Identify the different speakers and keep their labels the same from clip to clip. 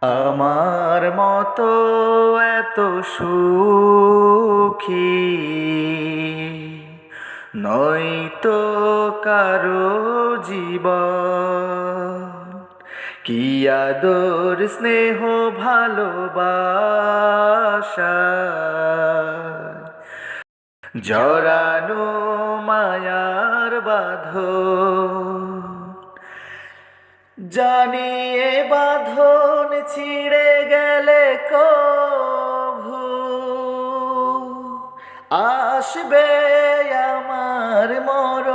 Speaker 1: আমার মতো এত সুখী। নয়তো কারও জীবন। কি আদর স্নেহ ভালোবাসা। জরানো মায়ার বাঁধন। জানিয়ে বাঁধন ছিঁড়ে গেলে কভু। আসবে আমার মর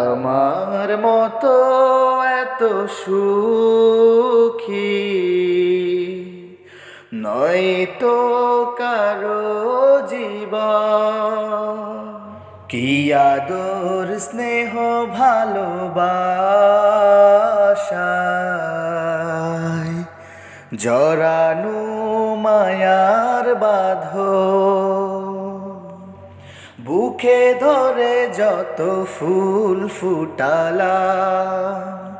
Speaker 1: আমার মতো এত সুখী নয় তো কারও জীবন। কি আদর, স্নেহ, ভালোবাসায়? জরানু মায়ার বাঁধ। বুকে ধরে যত ফুল ফুটালাম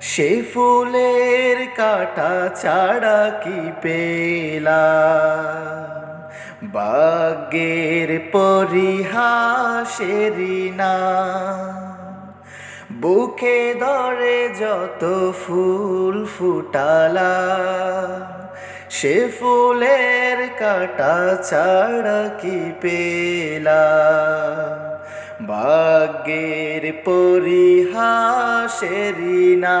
Speaker 1: সে ফুলের কাটা ছাড়া কি পেলাম? বাগের পরিহাসেরি না। বুকে ধরে যত ফুল ফুটালাম, সে ফুলের কাটা ছাড়া কি পেলাম? ভাগ্যের পরিহাসেরি না।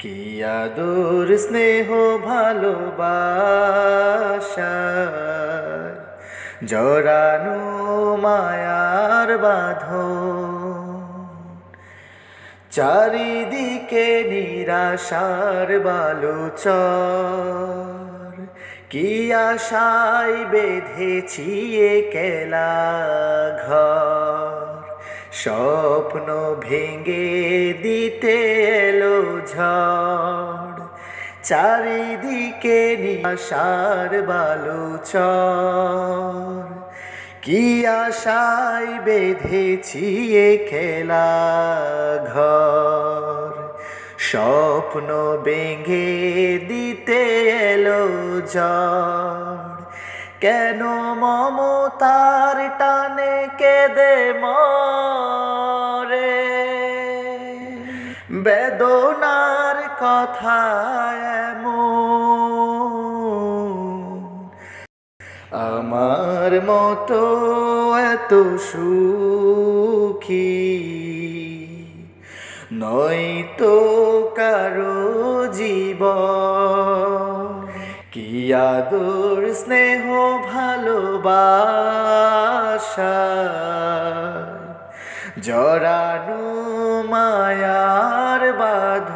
Speaker 1: কি আদর, স্নেহ ভালোবাসা জরানো মায়ার বাঁধন। চারিদিকে নিরাশার বালুচর। কি আশায় বেঁধেছি এ কেলা ঘর? স্বপ্ন ভেঙে দিতে এলো ঝড়। চারিদিকে নিরাশার বালুচর। কি আশায় বেঁধেছি এ খেলা ঘর। স্বপ্ন বেঙ্গে দিতে এলো ঝড়। কেন মমতার টানে কেঁদে মরে? বেদনার কথা আমার মতো এত সুখী নয়তো কারও জীব কি আদর স্নেহ ভালোবাসা? জরানু মায়ার বাঁধ